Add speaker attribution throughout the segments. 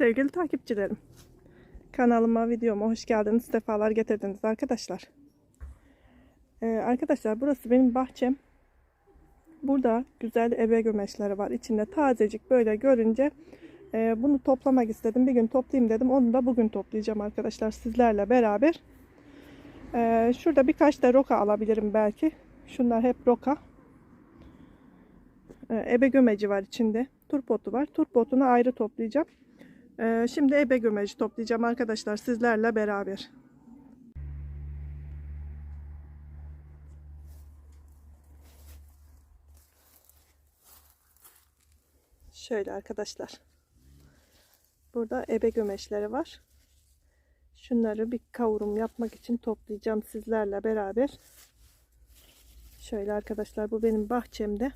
Speaker 1: Sevgili takipçilerim, kanalıma, videoma hoş geldiniz, sefalar getirdiniz arkadaşlar. Ee, arkadaşlar burası benim bahçem. Burada güzel ebe gömeçleri var. İçinde tazecik böyle görünce e, bunu toplamak istedim. Bir gün toplayayım dedim. Onu da bugün toplayacağım arkadaşlar sizlerle beraber. Ee, şurada birkaç da roka alabilirim belki. Şunlar hep roka. Ee, ebe gömeci var içinde. Turpotu var. Turpotunu ayrı toplayacağım. Ee, şimdi ebe gömeci toplayacağım arkadaşlar sizlerle beraber. Şöyle arkadaşlar. Burada ebe gömeçleri var. Şunları bir kavurum yapmak için toplayacağım sizlerle beraber. Şöyle arkadaşlar bu benim bahçemde.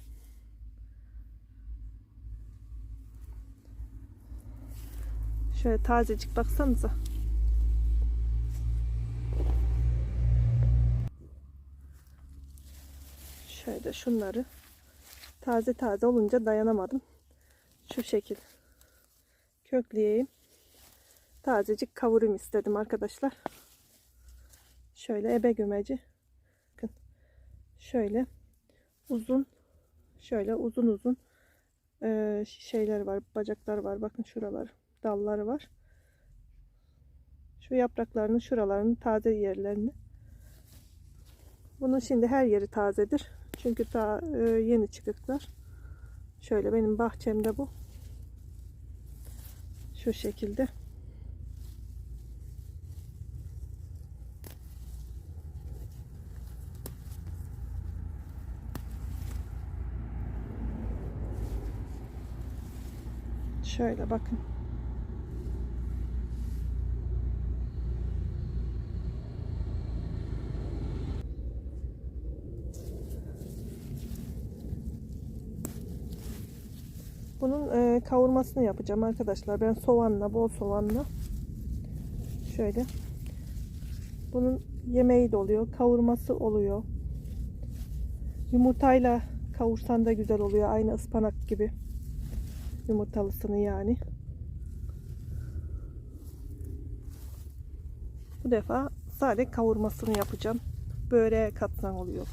Speaker 1: Şöyle tazecik baksanıza. Şöyle şunları taze taze olunca dayanamadım. Şu şekil kökleyeyim. Tazecik kavurayım istedim arkadaşlar. Şöyle ebe gömeci. Bakın. Şöyle uzun şöyle uzun uzun şeyler var, bacaklar var. Bakın şuralar dalları var. Şu yapraklarının şuralarının taze yerlerini. Bunun şimdi her yeri tazedir. Çünkü daha e, yeni çıkıklar. Şöyle benim bahçemde bu. Şu şekilde. Şöyle bakın. Bunun e, kavurmasını yapacağım arkadaşlar. Ben soğanla, bol soğanla. Şöyle. Bunun yemeği de oluyor. Kavurması oluyor. Yumurtayla kavursan da güzel oluyor. Aynı ıspanak gibi. Yumurtalısını yani. Bu defa sadece kavurmasını yapacağım. Böreğe katsan oluyor.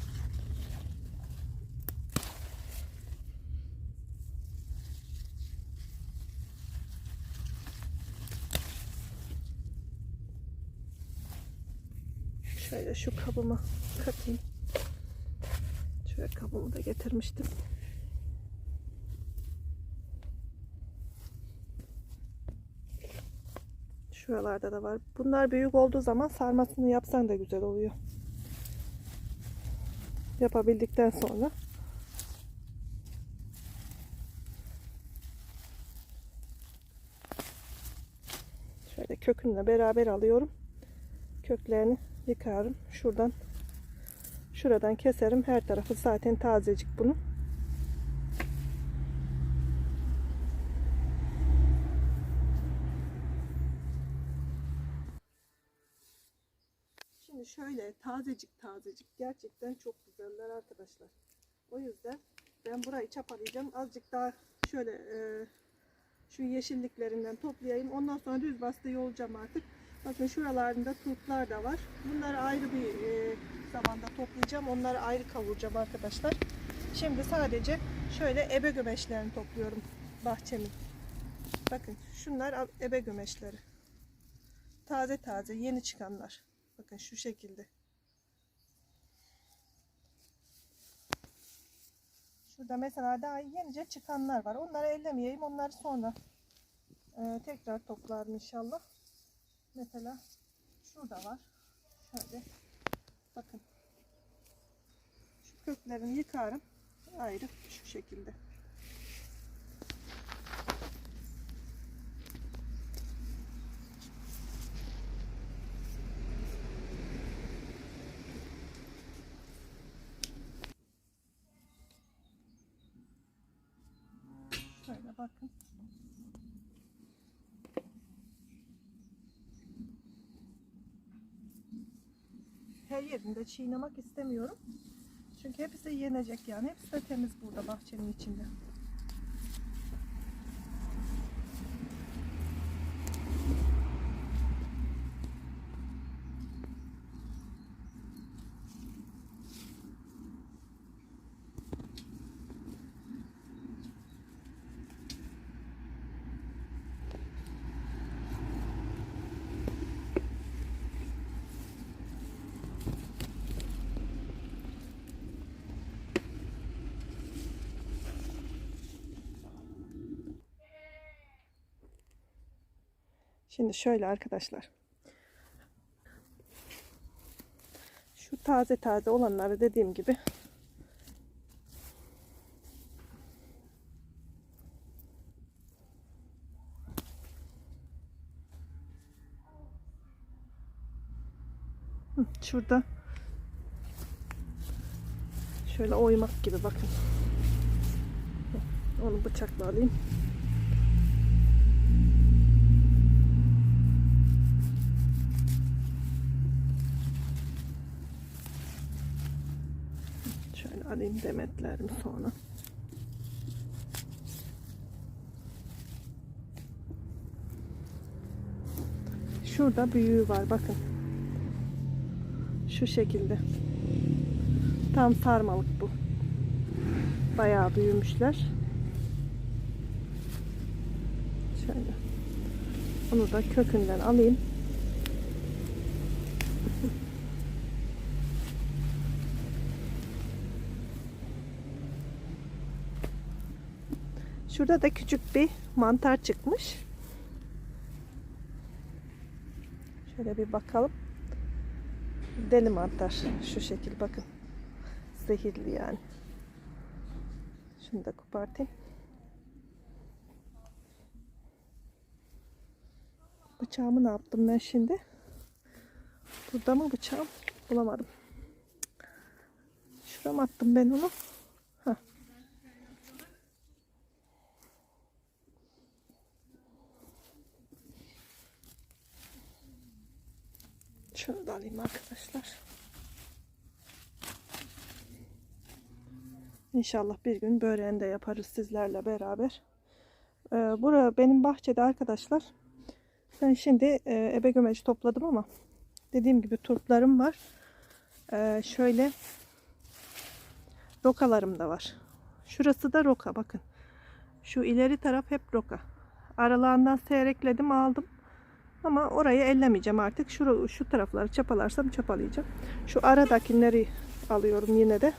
Speaker 1: Şöyle şu kabıma katayım. Şöyle kabımı da getirmiştim. Şuralarda da var. Bunlar büyük olduğu zaman sarmasını yapsan da güzel oluyor. Yapabildikten sonra. Şöyle kökünle beraber alıyorum. Köklerini yıkarım. Şuradan şuradan keserim. Her tarafı zaten tazecik bunun. Şimdi şöyle tazecik tazecik gerçekten çok güzeller arkadaşlar. O yüzden ben burayı çapalayacağım. Azıcık daha şöyle e, şu yeşilliklerinden toplayayım. Ondan sonra düz bastı yolacağım artık. Bakın şuralarında turplar da var. Bunları ayrı bir e, zamanda toplayacağım. Onları ayrı kavuracağım arkadaşlar. Şimdi sadece şöyle ebe gömeçlerini topluyorum bahçemin. Bakın şunlar ebe gömeçleri. Taze taze yeni çıkanlar. Bakın şu şekilde. Şurada mesela daha yenice çıkanlar var. Onları ellemeyeyim. Onları sonra e, tekrar toplarım inşallah. Mesela şurada var. Şöyle. Bakın. Şu köklerini yıkarım. Ayrı şu şekilde. Şöyle bakın. Her yerinde çiğnemek istemiyorum. Çünkü hepsi yenecek yani. Hepsi de temiz burada bahçenin içinde. Şimdi şöyle arkadaşlar. Şu taze taze olanları dediğim gibi Şurada şöyle oymak gibi bakın. Onu bıçakla alayım. Şöyle alayım demetlerimi sonra. Şurada büyüğü var bakın. Şu şekilde. Tam sarmalık bu. Bayağı büyümüşler. Şöyle. Onu da kökünden alayım. Şurada da küçük bir mantar çıkmış. Şöyle bir bakalım. Deli mantar. Şu şekil bakın. Zehirli yani. Şunu da kopartayım. Bıçağımı ne yaptım ben şimdi? Burada mı bıçağım? Bulamadım. Şuraya mı attım ben onu? Da alayım arkadaşlar. İnşallah bir gün böreğini de yaparız sizlerle beraber. Ee, bura benim bahçede arkadaşlar. Ben şimdi e, ebe gömeci topladım ama dediğim gibi turplarım var. Ee, şöyle rokalarım da var. Şurası da roka bakın. Şu ileri taraf hep roka. Aralarından seyrekledim aldım. Ama orayı ellemeyeceğim artık. Şu, şu tarafları çapalarsam çapalayacağım. Şu aradakileri alıyorum yine de.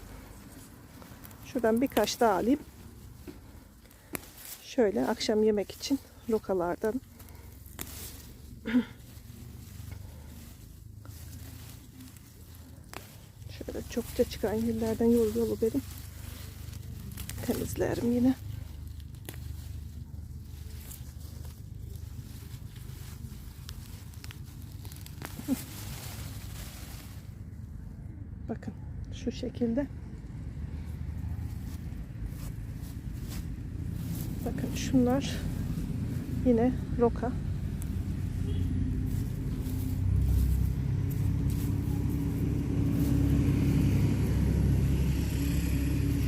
Speaker 1: Şuradan birkaç daha alayım. Şöyle akşam yemek için lokalardan. Şöyle çokça çıkan yerlerden yol yolu benim. Temizlerim yine. Bakın şu şekilde. Bakın şunlar yine roka.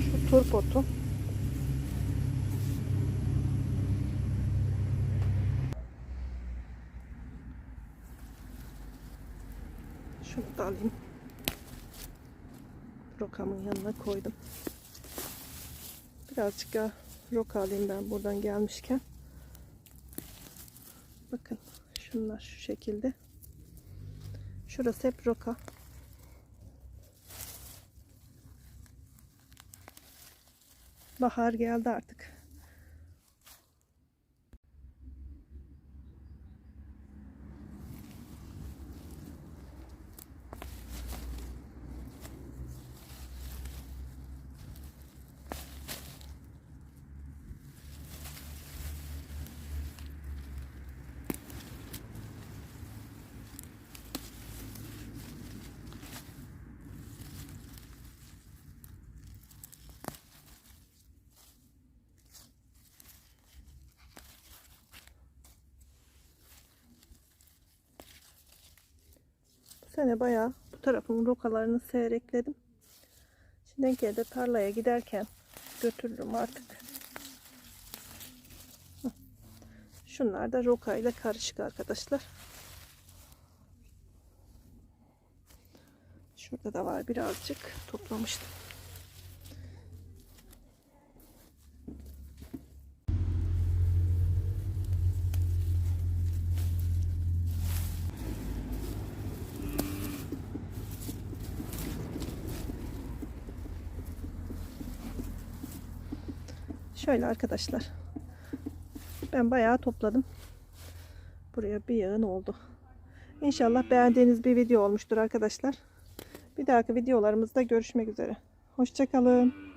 Speaker 1: Şu turpotu. Şunu da alayım. Rokamın yanına koydum. Birazcık daha roka alayım ben buradan gelmişken. Bakın şunlar şu şekilde. Şurası hep roka. Bahar geldi artık. Sene bayağı bu tarafın rokalarını seyrekledim. Şimdi geldi tarlaya giderken götürürüm artık. Şunlar da roka ile karışık arkadaşlar. Şurada da var birazcık toplamıştım. Şöyle arkadaşlar. Ben bayağı topladım. Buraya bir yığın oldu. İnşallah beğendiğiniz bir video olmuştur arkadaşlar. Bir dahaki videolarımızda görüşmek üzere. Hoşçakalın.